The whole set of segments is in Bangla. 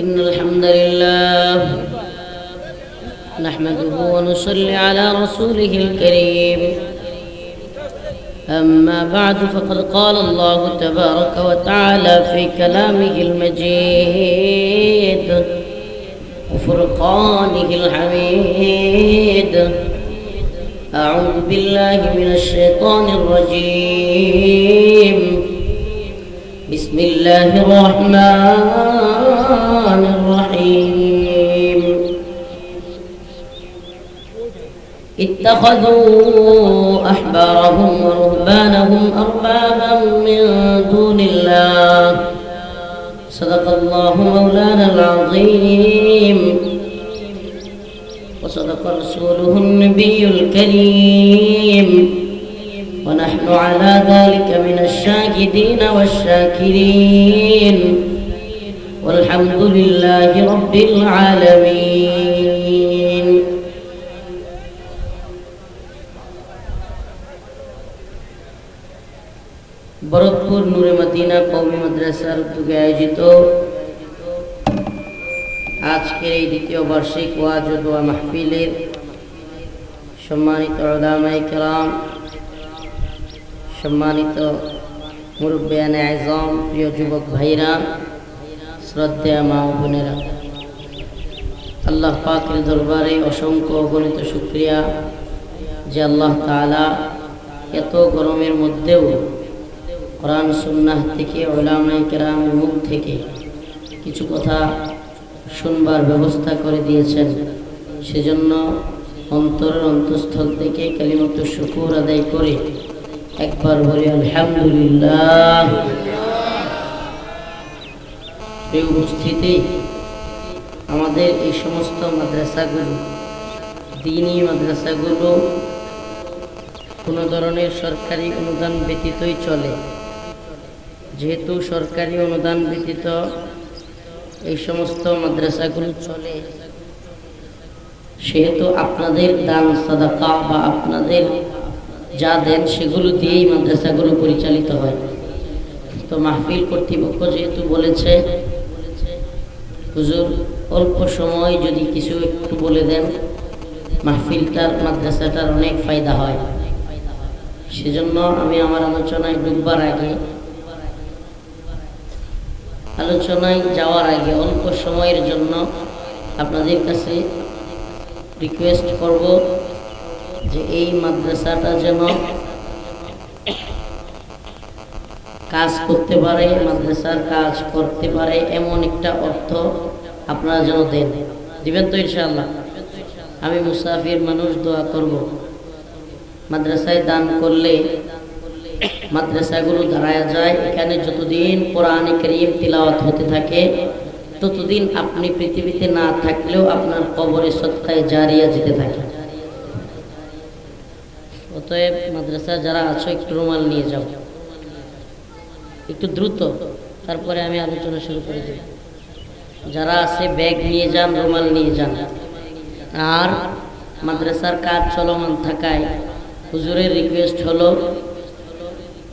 إن الحمد لله نحمده ونصلي على رسوله الكريم. أما بعد فقد قال الله تبارك وتعالى في كلامه المجيد وفرقانه الحميد أعوذ بالله من الشيطان الرجيم. بسم الله الرحمن الرحيم. اتخذوا أحبارهم ورهبانهم أربابا من دون الله. صدق الله مولانا العظيم. وصدق رسوله النبي الكريم. ونحن على ذلك من الشاهدين والشاكرين والحمد لله رب العالمين ভরতপুর নূরে মদিনা কৌমি মাদ্রাসার উদ্যোগে আয়োজিত আজকের এই দ্বিতীয় বার্ষিক ওয়াজ ও দোয়া মাহফিলের সম্মানিত ওলামাই কেরাম সম্মানিত মুরব্বিয়ান আজম, প্রিয় যুবক ভাইরা শ্রদ্ধা মা বোনেরা। আল্লাহ পাকের দরবারে অসংখ্য অগণিত শুক্রিয়া যে আল্লাহ তাআলা এত গরমের মধ্যেও কোরআন, সুন্নাহ থেকে ওলামাই কেরামের মুখ থেকে কিছু কথা শুনবার ব্যবস্থা করে দিয়েছেন। সেজন্য অন্তরের অন্তঃস্থল থেকে কালিমত শুকুর আদায় করে একবার বলি, আলহামদুলিল্লাহ। এই উপস্থিতি আমাদের এই সমস্ত মাদ্রাসাগুলো, দিনই মাদ্রাসাগুলো কোনো ধরনের সরকারি অনুদান ব্যতীতই চলে। যেহেতু সরকারি অনুদান ব্যতীত এই সমস্ত মাদ্রাসাগুলো চলে, সেহেতু আপনাদের দান, সাদাকা বা আপনাদের যা দেন সেগুলো দিয়েই মাদ্রাসাগুলো পরিচালিত হয়। তো মাহফিল কর্তৃপক্ষ যেহেতু বলেছে, হুজুর, অল্প সময় যদি কিছু একটু বলে দেন, মাহফিলটার, মাদ্রাসাটার অনেক ফায়দা হয়। সেজন্য আমি আমার আলোচনায় ডুববার আগে, আলোচনায় যাওয়ার আগে অল্প সময়ের জন্য আপনাদের কাছে রিকোয়েস্ট করব। যে এই মাদ্রাসাটা যেন কাজ করতে পারে, মাদ্রাসার কাজ করতে পারে, এমন একটা অর্থ আপনারা যেন দেন। দিবেন তো ইনশাআল্লাহ? আমি মুসাফির মানুষ দোয়া করব। মাদ্রাসায় দান করলে মাদ্রাসাগুলো দাঁড়ায় যায়। এখানে যতদিন কোরআনে করিম তিলাওয়াত হতে থাকে, ততদিন আপনি পৃথিবীতে না থাকলেও আপনার কবরে সৎকায় জারিয়া যেতে থাকে। অতএব মাদ্রাসা যারা আছো, একটু রুমাল নিয়ে যাও। একটু দ্রুত, তারপরে আমি আলোচনা শুরু করে দেব। যারা আছে, ব্যাগ নিয়ে যান, রুমাল নিয়ে যান। আর মাদ্রাসার কাজ চলমান থাকায় হুজুরের রিকোয়েস্ট হলো,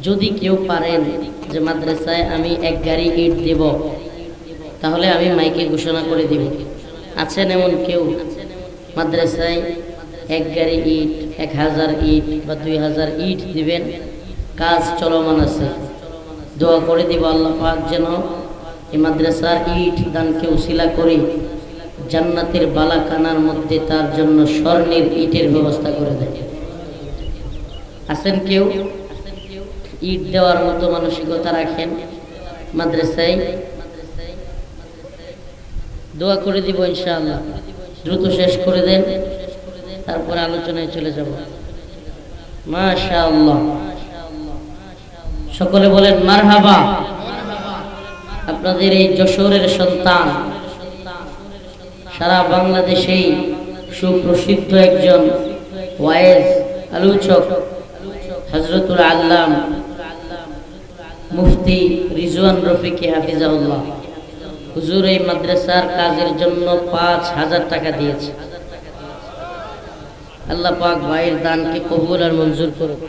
যদি কেউ পারেন যে মাদ্রাসায় আমি এক গাড়ি ইট দেব, তাহলে আমি মাইকে ঘোষণা করে দিব। আছেন এমন কেউ? মাদ্রাসায় এক গাড়ি ইট এক হাজার ইট বা দুই হাজার ইট দিবেন। কাজ চলমান আছে। দোয়া করে দিব আল্লাহ পাক যেন এই মাদ্রাসার ইট দানকে উশিলা করে জান্নাতের বালাকানার মধ্যে তার জন্য স্বর্ণের ইটের ব্যবস্থা করে দেয়। আছেন কেউ? ইট দেওয়ার মতো মানসিকতা রাখেন মাদ্রাসায়? দোয়া করে দিব ইনশাআল্লাহ। দ্রুত শেষ করে দেন। তারপরে আলোচনায় চলে যাব। মাশাআল্লাহ। সকলে বলেন, মারহাবা। আপনাদের এই যশোরের সন্তান, সারা বাংলাদেশেই সুপ্রসিদ্ধ একজন ওয়াইজ আলোচক হজরতুল আল্লাম মুফতি রিজওয়ান রফিকে হাফিজাউল্লাহ হুজুর এই মাদ্রাসার কাজের জন্য পাঁচ হাজার টাকা দিয়েছে। আল্লাহ পাক ভাইয়ের দানকে কবুল আর মঞ্জুর করুক।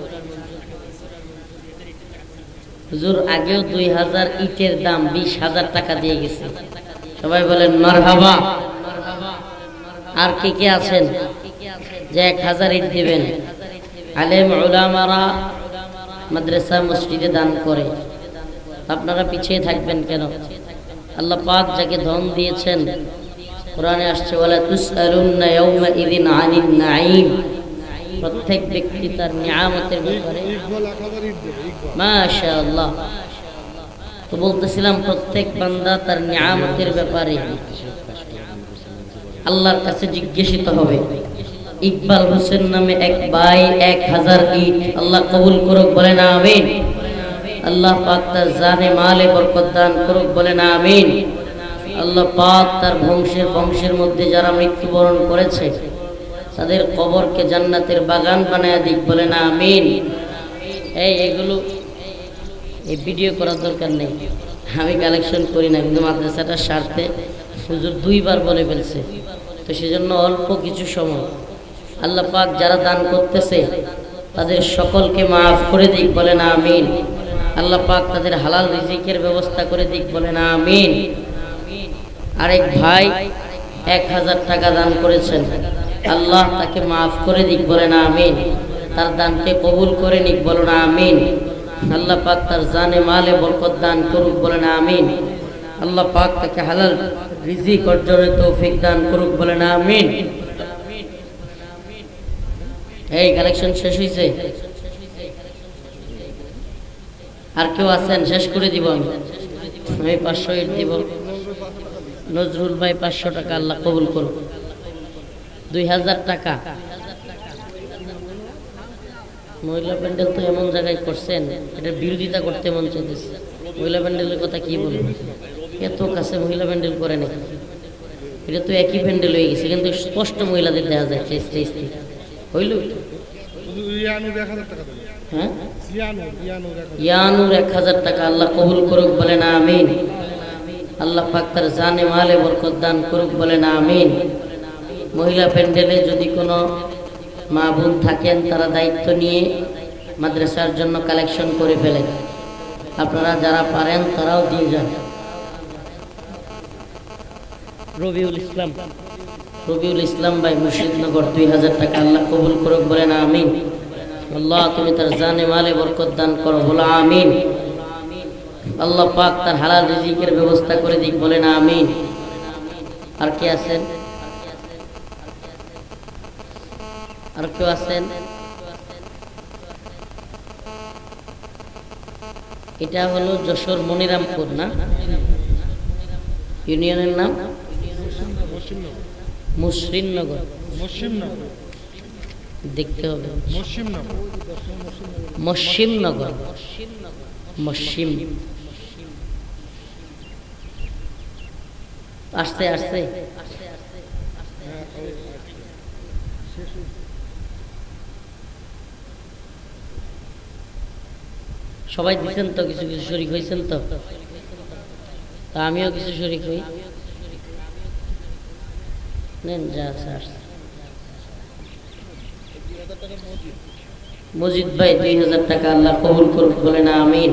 হুজুর, আগেও দুই হাজার ইটের দাম বিশ হাজার টাকা দিয়ে গেছে। সবাই বলেন, মারহাবা। আর কে কে আছেন? যে এক হাজার ইট দিবেন। আলেম ওলামারা মাদ্রাসা, মসজিদে দান করে। আপনারা পিছিয়ে থাকবেন কেন? আল্লাহ পাক যাকে ধন দিয়েছেন কোরআনে আসছে বলে তুসআলুন্না ইয়াউমা নাঈম। প্রত্যেক ব্যক্তি তার নিয়ামতের ব্যাপারে তো বলতেছিলাম, প্রত্যেক বান্দা তার নিয়ামতের ব্যাপারে আল্লাহর কাছে জিজ্ঞাসিত হবে। ইকবাল হোসেন নামে এক ভাই এক হাজার ইট, আল্লাহ কবুল করুক বলে না আমিন। আল্লাহ পাক তার জানে, মালে বরকত দান করুক বলে না আমিন। আল্লাহ পাক তার বংশের বংশের মধ্যে যারা মৃত্যুবরণ করেছে, তাদের কবরকে জান্নাতের বাগান বানায় দিক বলে না আমিন। এই, এগুলো এই ভিডিও করার দরকার নেই। আমি কালেকশন করি না, কিন্তু মাদ্রাসাটার স্বার্থে হুজুর দুইবার বলে ফেলছে। তো সেজন্য অল্প কিছু সময় আল্লাহ পাক যারা দান করতেছে, তাদের সকলকে মাফ করে দিক বলে না আমিন। আল্লাহ পাক তাদের হালাল রিজিকের ব্যবস্থা করে দিক বলে না আমিন। আরেক ভাই এক হাজার টাকা দান করেছেন। আল্লাহ তাকে মাফ করে দিক বলে না আমিন। তার দানকে কবুল করে নিক বলো না আমিন। আল্লাহ পাক তার জানে মালে বরকত দান করুক বলে না আমিন। আল্লাহ পাক তাকে হালাল রিজিক অর্জনের তৌফিক দান করুক বলে না আমিন। এই কালেকশন শেষ হয়েছে আর কেউ আছেন? শেষ করে দিব আমি। পাঁচশো দিব। নজরুল ভাই পাঁচশো টাকা আল্লাহ কবুল করুক। দুই হাজার টাকা। মহিলা প্যান্ডেল তো এমন জায়গায় করছেন এটার বিরোধিতা করতে মন চাইতেছে। মহিলা প্যান্ডেলের কথা কি বলব? এত কাছে মহিলা প্যান্ডেল করে না এটা তো একই প্যান্ডেল হয়ে গেছে কিন্তু স্পষ্ট মহিলাদের দেখা যায় স্টেজ থেকে। হইল ইয়ানুর এক হাজার টাকা হ্যাঁ? ইয়ানুর এক হাজার টাকা আল্লাহ কবুল করুক বলে না আমিন। আল্লাহ পাক তার জানে মালে বরকত দান করুক বলে না আমিন। মহিলা প্যান্ডেলে যদি কোনো মা বোন থাকেন তারা দায়িত্ব নিয়ে মাদ্রাসার জন্য কালেকশন করে ফেলেন। আপনারা যারা পারেন তারাও দিয়ে যান। রবিউল ইসলাম। রবিউল ইসলাম ভাই মুর্শিদনগর দুই হাজার টাকা আল্লাহ কবুল করুক বলে না আমিন। আল্লাহ তুমি তার জানে মালে বরকত দান করো বলো আমিন। আল্লাহ পাক তার হালাল রিজিকের ব্যবস্থা করে দিক বলে না আমিন। আর কে আছেন? আর কেউ আছেন? এটা হলো যশোর মনিরামপুর না? ইউনিয়নের নাম? মসিমনগর দেখতে হবে। মসিমনগর মসিমনগর মসিম আসছে আসছে সবাই দিচ্ছেন তো, কিছু কিছু শরিক হয়েছেন তো? তা আমিও কিছু শরিক হই। নেন, যা আসছে। মজিদ ভাই, দুই হাজার টাকা আল্লাহ কবুল করুক, বলে না, আমিন।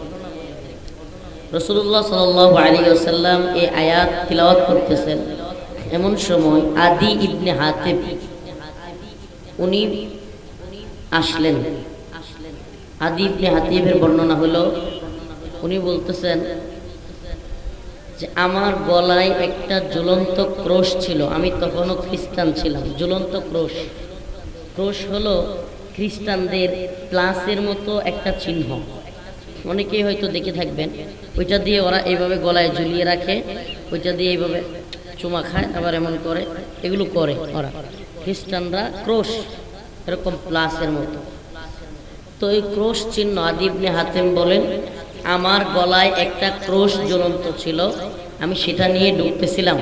রসুল্লাহ সাল আলী আসাল্লাম এই আয়াত তিলাওয়াত করতেছেন। এমন সময় আদি ইবনে হাতেব, উনি আসলেন। আদি ইবনে হাতিবের বর্ণনা হলো, উনি বলতেছেন যে, আমার গলায় একটা জ্বলন্ত ক্রোশ ছিল। আমি তখনও খ্রিস্টান ছিলাম। জ্বলন্ত ক্রোশ। ক্রোশ হলো খ্রিস্টানদের প্লাসের মতো একটা চিহ্ন। অনেকেই হয়তো দেখে থাকবেন ওইটা দিয়ে ওরা এইভাবে গলায় ঝুলিয়ে রাখে, ওইটা দিয়ে এইভাবে চুমা খায়, আবার এমন করে, এগুলো করে ওরা। খ্রিস্টানরা ক্রোশ, এরকম প্লাসের মতো। তো এই ক্রোশ চিহ্ন আদিবনে হাতেম বলেন, আমার গলায় একটা ক্রোশ জ্বলন্ত ছিল, আমি সেটা নিয়ে ঢুকতেছিলাম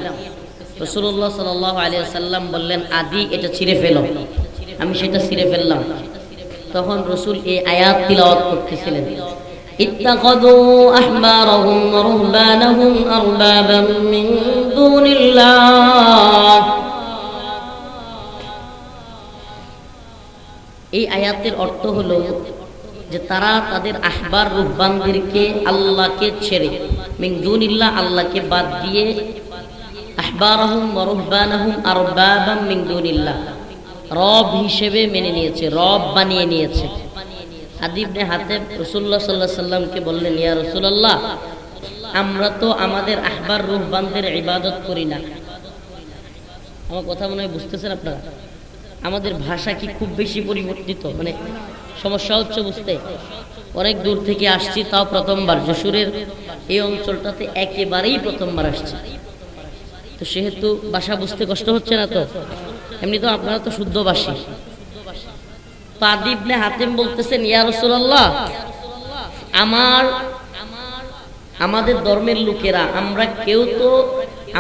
রসুল্লাহ সাল আলিয়া সাল্লাম বললেন, আদি, এটা ছিঁড়ে ফেলো। আমি সেটা ছিঁড়ে ফেললাম। তখন রসুল এই আয়াত তিলাওয়াত করতেছিলেন। اتخذوا أحبارهم ورهبانهم أربابا من دون الله এই আয়াতের অর্থ হলো যে তারা তাদের আহবার রুহবানদেরকে আল্লাহকে ছেড়ে মিন দুনিল্লাহ আল্লাহকে বাদ দিয়ে আহবারহুম রুহবানহুম আরবাবাম মিন দুনিল্লাহ রব হিসেবে মেনে নিয়েছে রব বানিয়ে নিয়েছে আদিবনে হাতে রসুল্লাহ সাল্লাহ সাল্লামকে বললেন, ইয়া রসুল্লাহ আমরা তো আমাদের আহবার রুহবানদের ইবাদত করি না। আমার কথা মনে হয় বুঝতেছেন আপনারা? আমাদের ভাষা কি খুব বেশি পরিবর্তিত? মানে সমস্যা হচ্ছে বুঝতে। অনেক দূর থেকে আসছি, তাও প্রথমবার। যশোরের এই অঞ্চলটাতে একেবারেই প্রথমবার আসছি। তো সেহেতু ভাষা বুঝতে কষ্ট হচ্ছে না তো? এমনি তো আপনারা তো শুদ্ধভাষী। তো আদিবনে হাতেম বলতেছেন, ইয়া রসুল্লাহ আমার, আমাদের ধর্মের লোকেরা, আমরা কেউ তো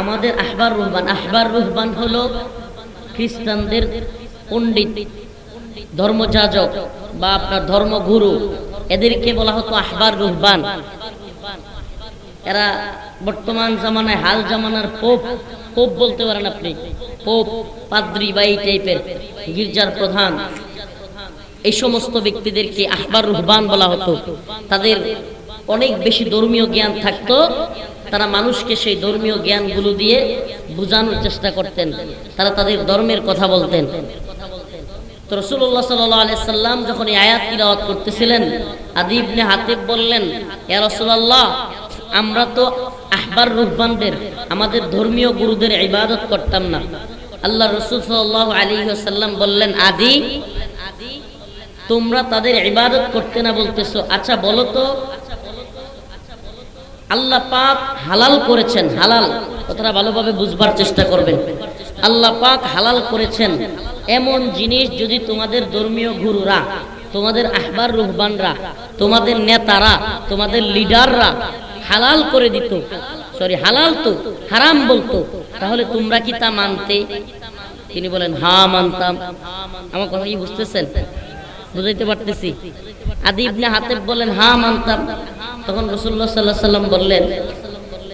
আমাদের আহবার রুহবান আহবার রুহবান হলো খ্রিস্টানদের পণ্ডিত, ধর্মযাজক বা আপনার ধর্মগুরু, এদেরকে বলা হতো আহবার রুহবান। এরা বর্তমান জামানায়, হাল জামানার পোপ পোপ বলতে পারেন আপনি, পোপ, পাদ্রি বা এই টাইপের গির্জার প্রধান। এই সমস্ত ব্যক্তিদেরকে আহবার রুহবান বলা হতো। তাদের অনেক বেশি ধর্মীয় জ্ঞান থাকতো। তারা মানুষকে সেই ধর্মীয় জ্ঞানগুলো দিয়ে বোঝানোর চেষ্টা করতেন। তারা তাদের ধর্মের কথা বলতেন। তো রসুল্লাহ সাল্লাম যখন আয়াত তিলাওয়াত করতেছিলেন আদিবনে হাতিব বললেন, ইয়া রসুল্লাহ আমরা তো আহবার রুহবানদের, আমাদের ধর্মীয় গুরুদের ইবাদত করতাম না। আল্লাহ রসুল সাল্লাহ আলী সাল্লাম বললেন, আদি তোমরা তাদের ইবাদত করতে না বলতেছো। আচ্ছা বলো তো। আল্লাহ পাক হালাল করেছেন, হালাল। কথাটা ভালোভাবে বুঝবার চেষ্টা করবেন। আল্লাহ পাক হালাল করেছেন। এমন জিনিস যদি তোমাদের ধর্মীয় গুরুরা, তোমাদের আহবার রুহবানরা, তোমাদের নেতারা, তোমাদের লিডাররা হালাল করে দিত, সরি, হালাল তো, হারাম বলতো, তাহলে তোমরা কি তা মানতে? তিনি বলেন হা মানতাম। আমার কথা কি বুঝতেছেন? বুঝাইতে পারতেছি। আদি ইবনে হাতেব বলেন, হা মানতাম। তখন রসুল্লাহ সাল্লাহ সাল্লাম বললেন,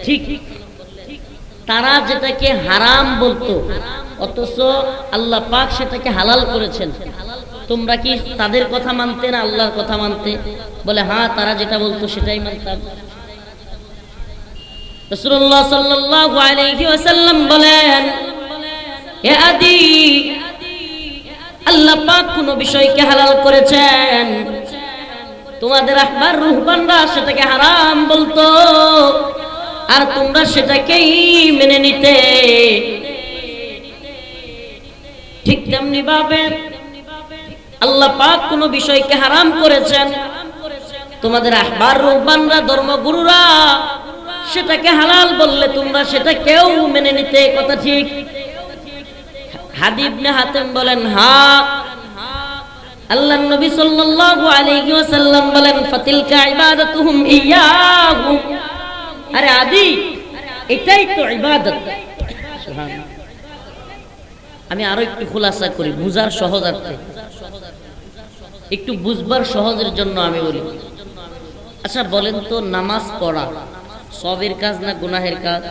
ঠিক, তারা যেটাকে হারাম বলতো, অথচ আল্লাহ পাক সেটাকে হালাল করেছেন। তোমরা কি তাদের কথা মানতে না আল্লাহর কথা মানতে? বলে হ্যাঁ তারা যেটা বলতো সেটাই মানতাম। রসুল্লাহ ওয়াসাল্লাম বলেন আল্লাহ পাক কোন বিষয়কে হালাল করেছেন। তোমাদের আহবার রুহবানরা সেটাকে হারাম বলতো। আর তোমরা সেটাকেই মেনে নিতে। ঠিক তেমনি ভাবে আল্লাহ পাক কোন বিষয়কে হারাম করেছেন। তোমাদের আহবার রুহবানরা, ধর্মগুরুরা সেটাকে হালাল বললে তোমরা সেটা কেউ মেনে নিতে। কথা ঠিক? হাদিবনে হাতেম বলেন, হা। আল্লাহ নবী সাল্লাল্লাহু আলাইহি ওয়াসাল্লাম বলেন, ফাতিলকা ইবাদাতুহুম ইয়াহু। আরে আদি, এটাই তো ইবাদত। আমি আরও একটু খোলাসা করি, বুঝার সহজার্থে একটু বুঝবার সহজের জন্য আমি বলি। আচ্ছা বলেন তো, নামাজ পড়া সবের কাজ না গুনাহের কাজ?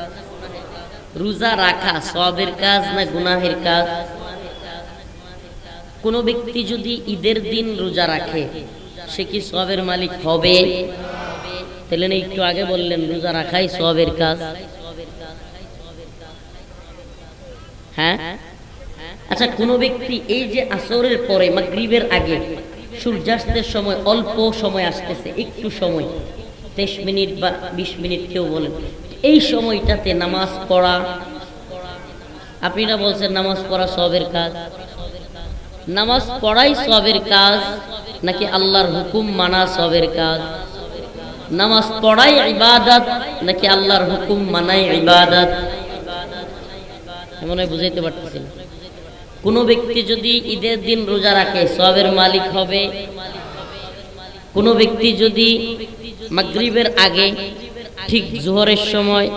রোজা রাখা সবের কাজ না গুনাহের কাজ? কোনো ব্যক্তি যদি ঈদের দিন রোজা রাখে, সে কি সবের মালিক হবে? তাহলে না একটু আগে বললেন, রোজা রাখাই সবের কাজ। হ্যাঁ? আচ্ছা কোন ব্যক্তি এই যে আসরের পরে, মাগরিবের আগে সূর্যাস্তের সময় অল্প সময় আসতেছে, একটু সময়, তেইশ মিনিট বা বিশ মিনিট কেউ বলেন। এই সময়টাতে নামাজ পড়া আপনি না বলছেন নামাজ পড়া সবের কাজ। নামাজ পড়াই সবের কাজ, নাকি আল্লাহর হুকুম মানা সবের কাজ? নামাজ পড়াই ইবাদত, নাকি আল্লাহর হুকুম মানাই ইবাদত? এমন বুঝাইতে পারতেছি। কোনো ব্যক্তি যদি ঈদের দিন রোজা রাখে, সবের মালিক হবে। কোনো ব্যক্তি যদি মাগরিবের আগে ঠিক জোহরের সময়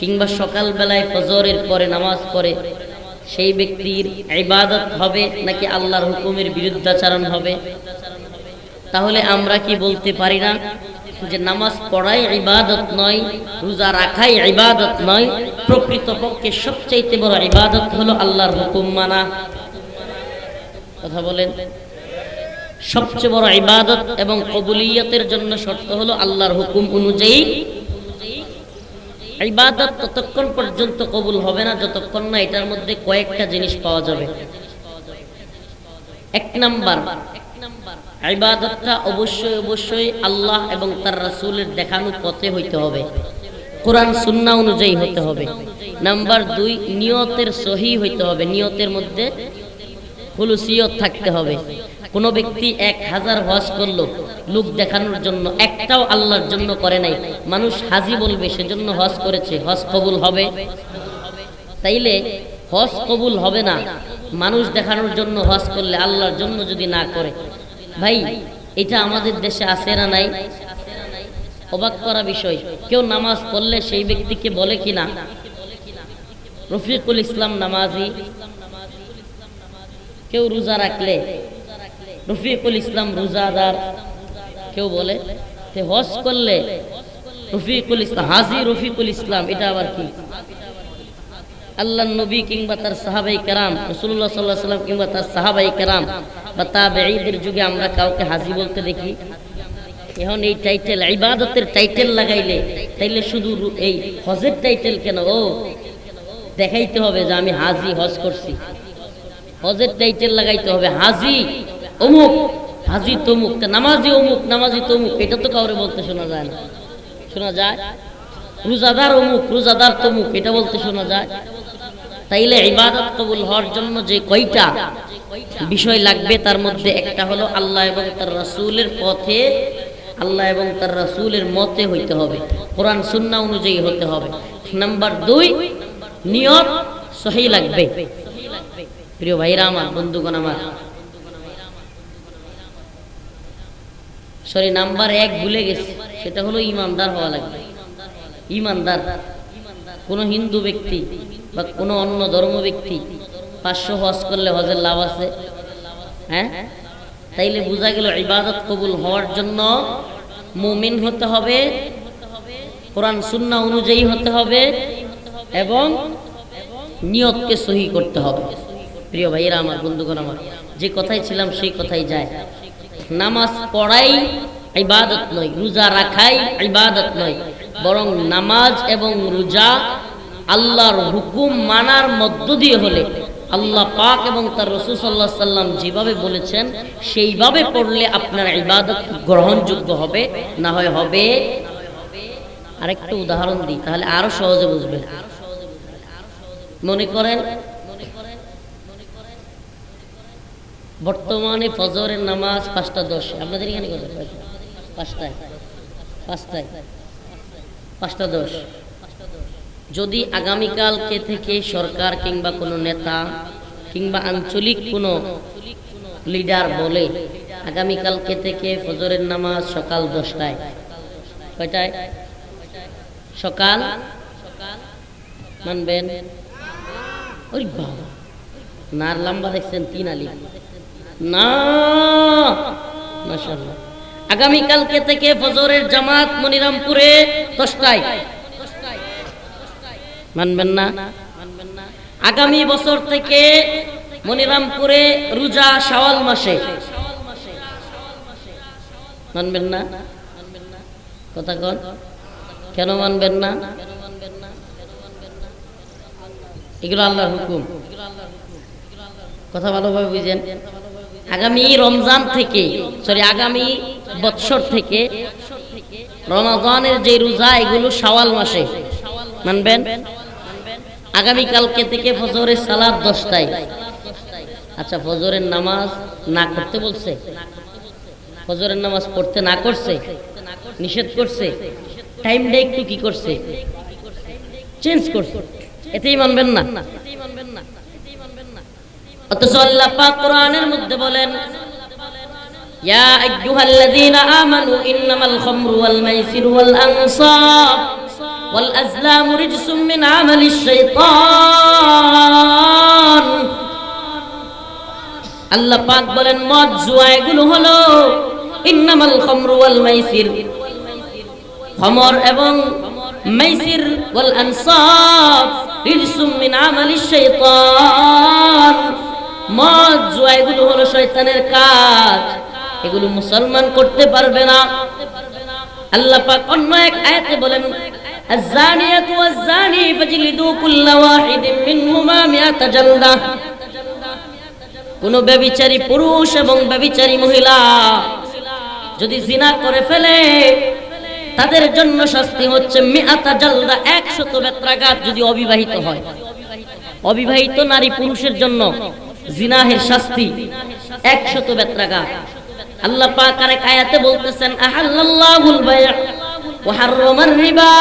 কিংবা সকাল বেলায় ফজরের পরে নামাজ পড়ে, সেই ব্যক্তির ইবাদত হবে নাকি আল্লাহর হুকুমের বিরুদ্ধাচারণ হবে? তাহলে আমরা কি বলতে পারি না যে নামাজ পড়াই ইবাদত নয়, রোজা রাখাই ইবাদত নয়, প্রকৃতপক্ষে সবচাইতে বড় ইবাদত হলো আল্লাহর হুকুম মানা। কথা বলেন? সবচেয়ে বড় ইবাদত এবং কবুলিয়তের জন্য শর্ত হলো আল্লাহর হুকুম অনুযায়ী ইবাদত ততক্ষণ পর্যন্ত কবুল হবে না, যতক্ষণ না এটার মধ্যে কয়েকটা জিনিস পাওয়া যাবে। এক নাম্বার, ইবাদতটা অবশ্যই অবশ্যই আল্লাহ এবং তার রাসূলের দেখানো পথে হইতে হবে। কোরআন সুন্নাহ অনুযায়ী হতে হবে। নাম্বার দুই, নিয়তের সহি হইতে হবে। নিয়তের মধ্যে হুলুসিয়ত থাকতে হবে। কোনো ব্যক্তি এক হাজার হজ করল, লোক দেখানোর জন্য একটাও আল্লাহর জন্য করে নাই। মানুষ হাজি বলবে, সেজন্য হজ করেছে, হজ কবুল হবে। তাইলে হজ কবুল হবে না। মানুষ দেখানোর জন্য হজ করলে আল্লাহর জন্য যদি না করে। ভাই, এটা আমাদের দেশে আছে না নাই? অবাক করা বিষয়। কেউ নামাজ পড়লে সেই ব্যক্তিকে বলে কিনা? রফিকুল ইসলাম নামাজি। কেউ রোজা রাখলে রফিকুল ইসলাম রোজাদার, কেউ বলে? হজ করলে রফিকুল ইসলাম, হাজি রফিকুল ইসলাম, এটা আবার কি? আল্লাহ নবী কিংবা তার সাহাবাই কেরাম রসুল্লাহ সাল্লাহ সাল্লাম কিংবা তার সাহাবাই কেরাম বা যুগে আমরা কাউকে হাজি বলতে দেখি। এখন এই টাইটেল ইবাদতের টাইটেল লাগাইলে, তাইলে শুধু এই হজের টাইটেল কেন? ও, দেখাইতে হবে যে আমি হাজি, হজ করছি। হজের টাইটেল লাগাইতে হবে, হাজি। অমুক হাজি তমুক নামাজি অমুক, নামাজি তমুক এটা তো কাউরে বলতে শোনা যায় না। শোনা যায়? রোজাদার অমুক, রোজাদার তমুক এটা বলতে শোনা যায়? তাইলে ইবাদত কবুল হওয়ার জন্য যে কয়টা বিষয় লাগবে, তার মধ্যে একটা হলো আল্লাহ এবং তার রাসূলের পথে, আল্লাহ এবং তার রাসূলের মতে হইতে হবে। কোরআন, সুন্নাহ অনুযায়ী হতে হবে। নাম্বার দুই, নিয়ত সহি লাগবে। প্রিয় ভাইরা আমার, বন্ধুগণ আমার সরি, নাম্বার এক ভুলে গেছে। সেটা হলো ইমানদার হওয়া লাগবে। ইমানদার। কোন হিন্দু ব্যক্তি বা কোন অন্য ধর্ম ব্যক্তি পাঁচশো হজ করলে হজের লাভ আছে? হ্যাঁ? তাইলে বোঝা গেল ইবাদত কবুল হওয়ার জন্য মুমিন হতে হবে, কোরআন সুন্নাহ অনুযায়ী হতে হবে এবং নিয়তকে সহি করতে হবে। প্রিয় ভাইয়েরা, আমার বন্ধুগণ, আমার যে কথাই ছিলাম সেই কথাই যায়। নামাজ পড়াই, ইবাদত নয়, রোজা রাখাই, ইবাদত নয়। বরং নামাজ এবং রোজা আল্লাহর হুকুম মানার মধ্য দিয়ে হলে আল্লাহ পাক এবং তার রসুল সাল্লাহ সাল্লাম যেভাবে বলেছেন, সেইভাবে পড়লে আপনার ইবাদত গ্রহণযোগ্য হবে। না হয় হবে আরেকটা উদাহরণ দিই, তাহলে আরও সহজে বুঝবেন। মনে করেন বর্তমানে ফজরের নামাজ পাঁচটা দশ। আপনাদের এখানে কত পাঁচটায়। পাঁচটায়। পাঁচটা দশ। যদি আগামীকালকে থেকে সরকার কিংবা কোনো নেতা কিংবা আঞ্চলিক কোনো লিডার বলে আগামীকালকে থেকে ফজরের নামাজ সকাল দশটায়। কয়টায়? সকাল? মানবেন? ওই বাবা। নার লম্বা দেখছেন তিন আলি না, মাশাআল্লাহ। থেকে ফজরের জামাত মনিরামপুরে দশটায়। মানবেন না? আগামী বছর থেকে মনিরামপুরে রোজা শাওয়াল মাসে। মানবেন না? কথা কন। কেন মানবেন না? এগুলো আল্লাহর হুকুম। কথা ভালোভাবে বুঝেন। আগামী রমজান থেকে সরি আগামী বৎসর থেকে রমাজানের যে রোজা, এগুলো শাওয়াল মাসে। মানবেন? আগামী কালকে থেকে ফজরের সালাদ দশটায়। আচ্ছা ফজরের নামাজ না করতে বলছে? ফজরের নামাজ পড়তে না করছে? নিষেধ করছে? টাইমটা একটু কি করছে? চেঞ্জ করছে? এতেই মানবেন না? অথচ আল্লাহ পাক কোরআনের মধ্যে বলেন, ইয়া আইয়ুহাল্লাযীনা আমানু ইন্নামাল খামরু ওয়াল মাইসিরু ওয়াল আনসাব ওয়াল আজলামু রিজসুম মিন আমালিশ শাইতান। আল্লাহ পাক বলেন, মদ, জুয়া এগুলো হলো ইন্নামাল খামরু ওয়াল মাইসির, খমর এবং মাইসির ওয়াল আনসাব রিজসুম মিন আমালিশ শাইতান। মদ জুয়া এগুলো হলো শয়তানের কাজ এগুলো মুসলমান করতে পারবে না আল্লাহ পাক অন্য এক আয়াতে বলেন الزانية والزاني فاجلدوا كل واحد منهما مئة جلدة কোন ব্যভিচারী পুরুষ এবং ব্যভিচারী মহিলা যদি জিনা করে ফেলে তাদের জন্য শাস্তি হচ্ছে মিআতা জালদা একশত বেত্রাঘাত যদি অবিবাহিত হয় অবিবাহিত নারী পুরুষের জন্য জিনাহের শাস্তি, একশত বেত্রাঘাত। আল্লাহ পাক আরেক আয়াতে বলতেছেন, আহাল্লাল্লাহুল বায়' ওয়া হাররামার রিবা।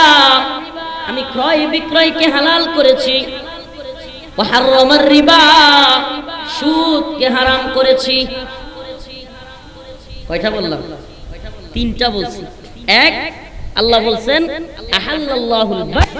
আমি ক্রয় বিক্রয়কে হালাল করেছি, ওয়া হাররামার রিবা, সুদকে হারাম করেছি। কয়টা বললাম? তিনটা বলছি। এক, আল্লাহ বলছেন, আহাল্লাল্লাহুল বায়'